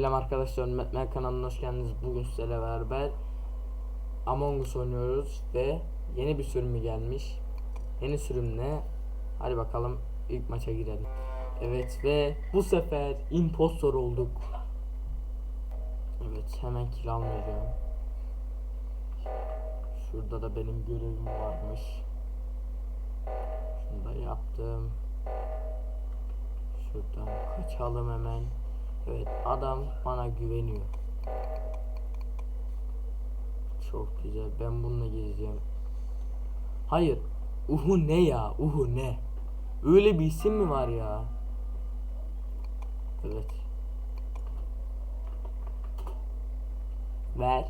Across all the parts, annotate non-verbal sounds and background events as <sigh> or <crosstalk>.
Selam arkadaşlar, Metmen kanalına hoş geldiniz. Bugün sizlerle beraber Among Us oynuyoruz ve yeni bir sürümü gelmiş. Yeni sürüm ne? Hadi bakalım ilk maça girelim. Evet ve bu sefer impostor olduk. Evet hemen kill almayacağım. Şurada da benim görevim varmış. Şunu da yaptım. Şuradan kaçalım hemen. Evet adam bana güveniyor. Çok güzel. Ben bununla gezeceğim. Hayır. Uhu ne ya? Uhu ne? Öyle bir isim mi var ya? Evet. Ver.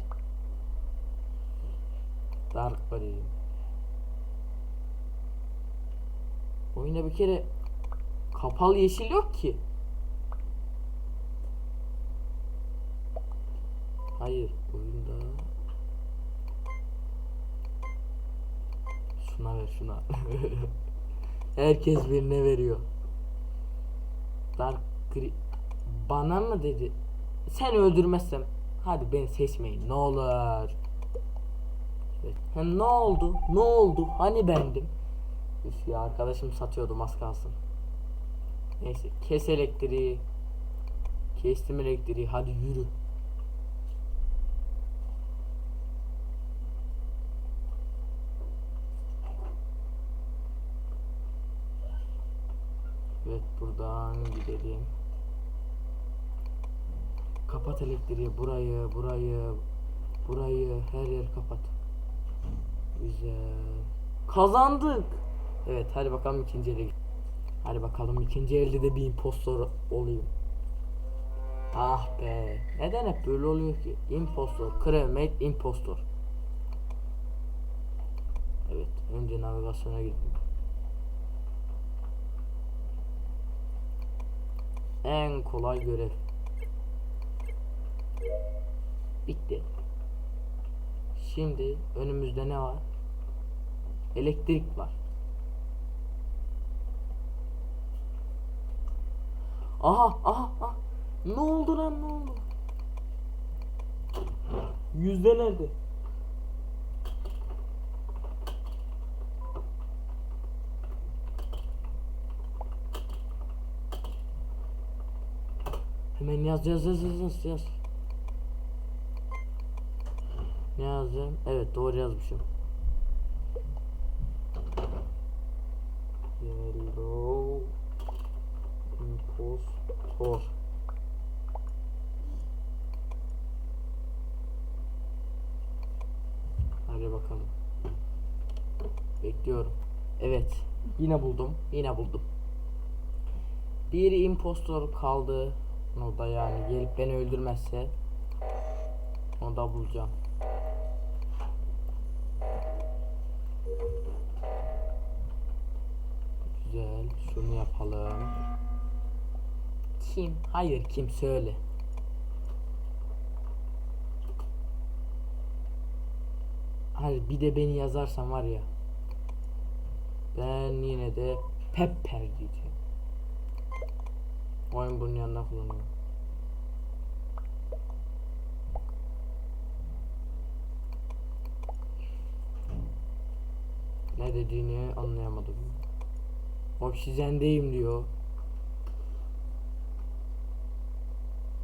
Dark Body. Oyunda bir kere kapalı yeşil yok ki. Hayır oyunda. Şuna ver şuna. <laughs> Herkes birine veriyor. Dark gri Bana mı dedi? Sen öldürmezsem Hadi beni seçmeyin ne olur. Evet. Ne oldu? Ne oldu? Hani bendim? Üf ya arkadaşım satıyordum az kalsın. Neyse kes elektriği. Kestim elektriği hadi yürü Evet buradan gidelim. Kapat elektriği burayı burayı burayı her yer kapat. Güzel. Kazandık. Evet hadi bakalım ikinci ele. Hadi bakalım ikinci elde de bir impostor olayım. Ah be. Neden hep böyle oluyor ki? Impostor, crewmate, impostor. Evet, önce navigasyona gidelim. En kolay görev. Bitti. Şimdi önümüzde ne var? Elektrik var. Aha aha aha. Ne oldu lan ne oldu? Yüzdelerde. Hemen yaz yaz yaz yaz yaz yaz. Ne yazacağım? Evet doğru yazmışım. Yellow impostor. Hadi bakalım. Bekliyorum. Evet. Yine buldum. Yine buldum. Bir impostor kaldı. O da yani gelip beni öldürmezse onu da bulacağım. Güzel. Şunu yapalım. Kim? Hayır kim söyle. Hadi bir de beni yazarsan var ya. Ben yine de Pepper diyeceğim. Oyun bunun yanında kullanıyor. Ne dediğini anlayamadım. Oksijendeyim diyor.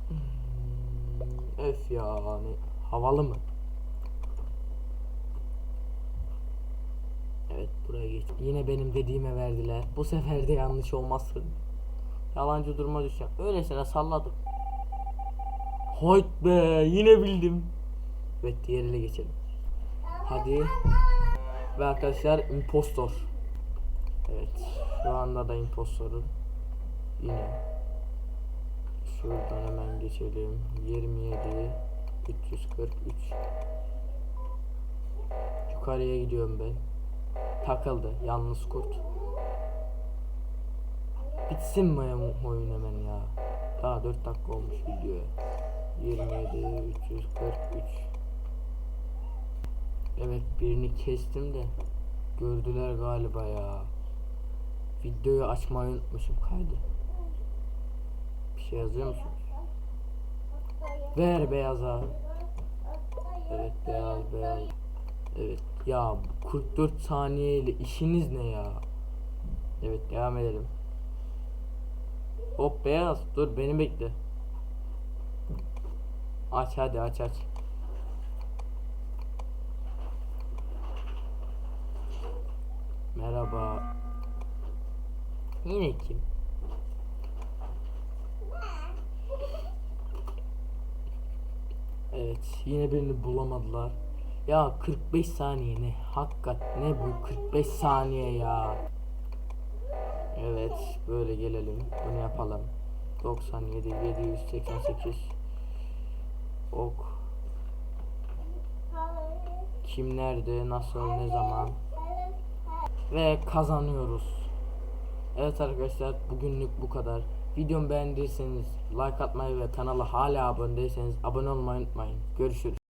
Hmm, öf ya hani havalı mı? Evet buraya geç. Yine benim dediğime verdiler. Bu sefer de yanlış olmasın. Yalancı duruma düşeceğim. Öylesine salladım. Hayt be yine bildim. Evet diğerine geçelim. Hadi. Ve arkadaşlar impostor. Evet şu anda da impostorum. Yine. Şuradan hemen geçelim. 27 343 Yukarıya gidiyorum ben. Takıldı yalnız kurt. Bitsin bu oyun hemen ya? Daha 4 dakika olmuş videoya. 27 343 Evet birini kestim de gördüler galiba ya. Videoyu açmayı unutmuşum kaydı. Bir şey yazıyor musunuz? Ver beyaza. Evet beyaz beyaz. Evet ya bu 44 saniye ile işiniz ne ya? Evet devam edelim. Hop beyaz dur beni bekle. Aç hadi aç aç. Merhaba. Yine kim? Evet yine birini bulamadılar. Ya 45 saniye ne? Hakikat ne bu 45 saniye ya? Evet böyle gelelim. Bunu yapalım. 97 788 Ok. Kim nerede? Nasıl? Ne zaman? Ve kazanıyoruz. Evet arkadaşlar bugünlük bu kadar. Videomu beğendiyseniz like atmayı ve kanala hala abone değilseniz abone olmayı unutmayın. Görüşürüz.